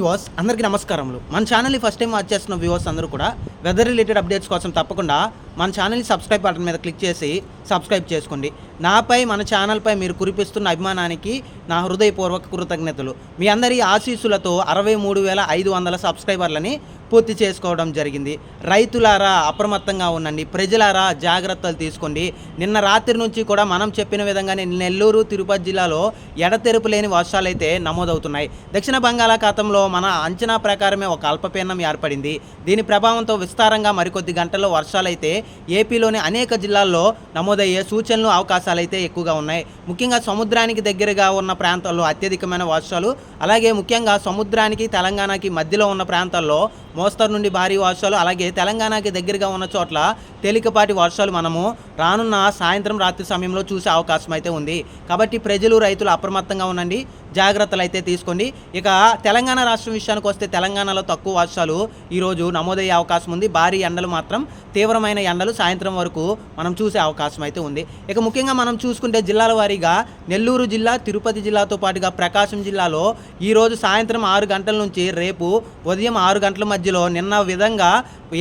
Viewers అందరికీ నమస్కారములు. మన ఛానల్ని ఫస్ట్ టైం వాచ్ చేస్తున్న వ్యూవర్స్ అందరూ కూడా వెదర్ రిలేటెడ్ అప్డేట్స్ కోసం తప్పకుండా మన ఛానల్ని సబ్స్క్రైబ్ బటన్ మీద క్లిక్ చేసి సబ్స్క్రైబ్ చేసుకోండి. నాపై మన ఛానల్పై మీరు కురిపిస్తున్న అభిమానానికి నా హృదయపూర్వక కృతజ్ఞతలు. మీ అందరి ఆశీస్సులతో అరవై మూడు వేల ఐదు వందల సబ్స్క్రైబర్లని పూర్తి చేసుకోవడం జరిగింది. రైతులారా అప్రమత్తంగా ఉండండి. ప్రజలారా జాగ్రత్తలు తీసుకోండి. నిన్న రాత్రి నుంచి కూడా మనం చెప్పిన విధంగానే నెల్లూరు తిరుపతి జిల్లాలో ఎడతెరుపు లేని వర్షాలైతే నమోదవుతున్నాయి. దక్షిణ బంగాళాఖాతంలో మన అంచనా ప్రకారమే ఒక అల్పపీడనం ఏర్పడింది. దీని ప్రభావంతో విస్తారంగా మరికొద్ది గంటల్లో వర్షాలైతే ఏపీలోని అనేక జిల్లాల్లో నమోదయ్యే సూచనలు అవకాశాలు అయితే ఎక్కువగా ఉన్నాయి. ముఖ్యంగా సముద్రానికి దగ్గరగా ఉన్న ప్రాంతాల్లో అత్యధికమైన వర్షాలు అలాగే ముఖ్యంగా సముద్రానికి తెలంగాణకి మధ్యలో ఉన్న ప్రాంతాల్లో మోస్తరు నుండి భారీ వర్షాలు అలాగే తెలంగాణకి దగ్గరగా ఉన్న చోట్ల తేలికపాటి వర్షాలు మనము రానున్న సాయంత్రం రాత్రి సమయంలో చూసే అవకాశం అయితే ఉంది. కాబట్టి ప్రజలు రైతులు అప్రమత్తంగా ఉండండి. జాగ్రత్తలు అయితే తీసుకోండి. ఇక తెలంగాణ రాష్ట్రం విషయానికి వస్తే తెలంగాణలో తక్కువ వర్షాలు ఈరోజు నమోదయ్యే అవకాశం ఉంది. భారీ ఎండలు మాత్రం తీవ్రమైన ఎండలు సాయంత్రం వరకు మనం చూసే అవకాశం అయితే ఉంది. ఇక ముఖ్యంగా మనం చూసుకుంటే జిల్లాల వారీగా నెల్లూరు జిల్లా తిరుపతి జిల్లాతో పాటుగా ప్రకాశం జిల్లాలో ఈరోజు సాయంత్రం ఆరు గంటల నుంచి రేపు ఉదయం ఆరు గంటల మధ్యలో నిన్న విధంగా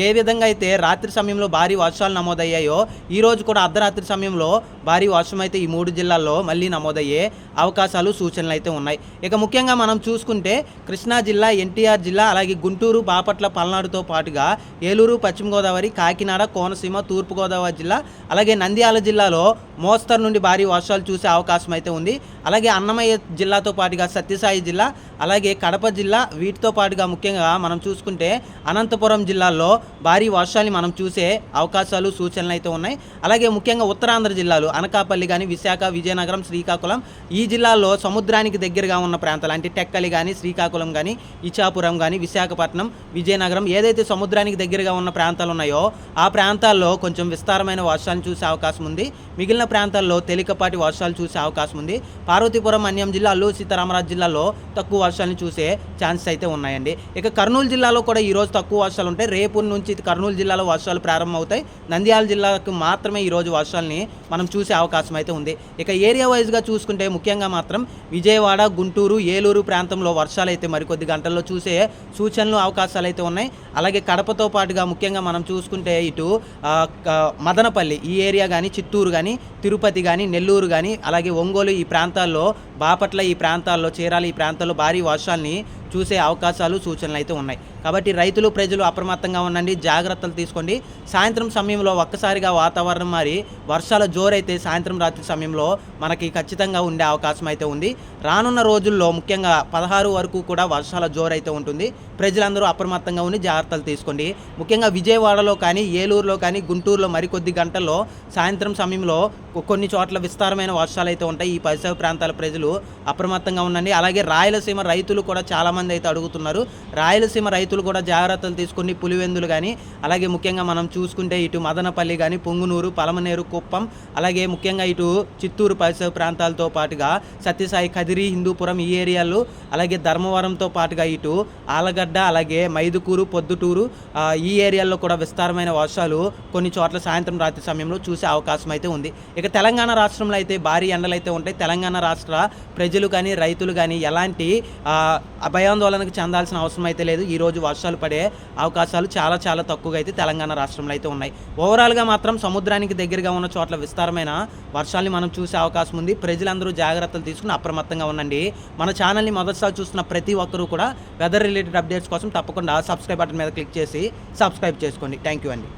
ఏ విధంగా అయితే రాత్రి సమయంలో భారీ వర్షాలు నమోదయ్యాయో ఈరోజు కూడా అర్ధరాత్రి సమయంలో భారీ వర్షం అయితే ఈ మూడు జిల్లాల్లో మళ్ళీ నమోదయ్యే అవకాశాలు సూచనలు అయితే ఉన్నాయి. ఇక ముఖ్యంగా మనం చూసుకుంటే కృష్ణా జిల్లా ఎన్టీఆర్ జిల్లా అలాగే గుంటూరు బాపట్ల పల్నాడుతో పాటుగా ఏలూరు పశ్చిమ గోదావరి కాకినాడ కోనసీమ తూర్పుగోదావరి జిల్లా అలాగే నంద్యాల జిల్లాలో మోస్తరు నుండి భారీ వర్షాలు చూసే అవకాశం అయితే ఉంది. అలాగే అన్నమయ్య జిల్లాతో పాటుగా సత్యసాయి జిల్లా అలాగే కడప జిల్లా వీటితో పాటుగా ముఖ్యంగా మనం చూసుకుంటే అనంతపురం జిల్లాలో భారీ వర్షాలు మనం చూసే అవకాశాలు సూచనలు అయితే ఉన్నాయి. అలాగే ముఖ్యంగా ఉత్తరాంధ్ర జిల్లాలు అనకాపల్లి కానీ విశాఖ విజయనగరం శ్రీకాకుళం ఈ జిల్లాల్లో సముద్రానికి దగ్గరగా ఉన్న ప్రాంతాలు అంటే టెక్కలి కానీ శ్రీకాకుళం కానీ ఇచ్చాపురం కానీ విశాఖపట్నం విజయనగరం ఏదైతే సముద్రానికి దగ్గరగా ఉన్న ప్రాంతాలు ఉన్నాయో ఆ ప్రాంతాల్లో కొంచెం విస్తారమైన వర్షాలు చూసే అవకాశం ఉంది. మిగిలిన ప్రాంతాల్లో తేలికపాటి వర్షాలు చూసే అవకాశం ఉంది. పార్వతీపురం అన్యం జిల్లా అల్లూరు సీతారామరాజు జిల్లాలో తక్కువ వర్షాలను చూసే ఛాన్సెస్ అయితే ఉన్నాయండి. ఇక కర్నూలు జిల్లాలో కూడా ఈరోజు తక్కువ వర్షాలు ఉంటాయి రేపు నుంచి కర్నూలు జిల్లాలో వర్షాలు ప్రారంభమవుతాయి. నంద్యాల జిల్లాకు మాత్రమే ఈరోజు వర్షాలని మనం చూసే అవకాశం అయితే ఉంది. ఇక ఏరియా వైజ్గా చూసుకుంటే ముఖ్యంగా మాత్రం విజయవాడ గుంటూరు ఏలూరు ప్రాంతంలో వర్షాలు అయితే మరికొద్ది గంటల్లో చూసే సూచనలు అవకాశాలు అయితే ఉన్నాయి. అలాగే కడపతో పాటుగా ముఖ్యంగా మనం చూసుకుంటే ఇటు మదనపల్లి ఈ ఏరియా కానీ చిత్తూరు కానీ తిరుపతి కానీ నెల్లూరు కానీ అలాగే ఒంగోలు ఈ ప్రాంతాల్లో బాపట్ల ఈ ప్రాంతాల్లో చీరాల ఈ ప్రాంతాల్లో భారీ వర్షాలని చూసే అవకాశాలు సూచనలు అయితే ఉన్నాయి. కాబట్టి రైతులు ప్రజలు అప్రమత్తంగా ఉండండి జాగ్రత్తలు తీసుకోండి. సాయంత్రం సమయంలో ఒక్కసారిగా వాతావరణం మారి వర్షాల జోరైతే సాయంత్రం రాత్రి సమయంలో మనకి ఖచ్చితంగా ఉండే అవకాశం అయితే ఉంది. రానున్న రోజుల్లో ముఖ్యంగా పదహారు వరకు కూడా వర్షాల జోరైతే ఉంటుంది. ప్రజలందరూ అప్రమత్తంగా ఉండి జాగ్రత్తలు తీసుకోండి. ముఖ్యంగా విజయవాడలో కానీ ఏలూరులో కానీ గుంటూరులో మరికొద్ది గంటల్లో సాయంత్రం సమయంలో కొన్ని చోట్ల విస్తారమైన వర్షాలు అయితే ఉంటాయి. ఈ పరిసర ప్రాంతాల ప్రజలు అప్రమత్తంగా ఉండండి. అలాగే రాయలసీమ రైతులు కూడా చాలా చాలామంది అయితే అడుగుతున్నారు. రాయలసీమ రైతులు కూడా జాగ్రత్తలు తీసుకుని పులివెందులు కానీ అలాగే ముఖ్యంగా మనం చూసుకుంటే ఇటు మదనపల్లి కానీ పొంగునూరు పలమనేరు కుప్పం అలాగే ముఖ్యంగా ఇటు చిత్తూరు పరిసర ప్రాంతాలతో పాటుగా సత్యసాయి కదిరి హిందూపురం ఈ ఏరియాలు అలాగే ధర్మవరంతో పాటుగా ఇటు ఆలగడ్డ అలాగే మైదుకూరు పొద్దుటూరు ఈ ఏరియాల్లో కూడా విస్తారమైన వర్షాలు కొన్ని చోట్ల సాయంత్రం రాత్రి సమయంలో చూసే అవకాశం అయితే ఉంది. ఇక తెలంగాణ రాష్ట్రంలో అయితే భారీ ఎండలు అయితే ఉంటాయి. తెలంగాణ రాష్ట్ర ప్రజలు కానీ రైతులు కానీ ఎలాంటి అభయ భయాందోళనకు చెందాల్సిన అవసరం అయితే లేదు. ఈరోజు వర్షాలు పడే అవకాశాలు చాలా చాలా తక్కువగా అయితే తెలంగాణ రాష్ట్రంలో అయితే ఉన్నాయి. ఓవరాల్గా మాత్రం సముద్రానికి దగ్గరగా ఉన్న చోట్ల విస్తారమైన వర్షాలని మనం చూసే అవకాశం ఉంది. ప్రజలందరూ జాగ్రత్తలు తీసుకుని అప్రమత్తంగా ఉండండి. మన ఛానల్ని మొదటిసారి చూస్తున్న ప్రతి ఒక్కరూ కూడా వెదర్ రిలేటెడ్ అప్డేట్స్ కోసం తప్పకుండా సబ్స్క్రైబ్ బటన్ మీద క్లిక్ చేసి సబ్స్క్రైబ్ చేసుకోండి. థ్యాంక్ యూ అండి.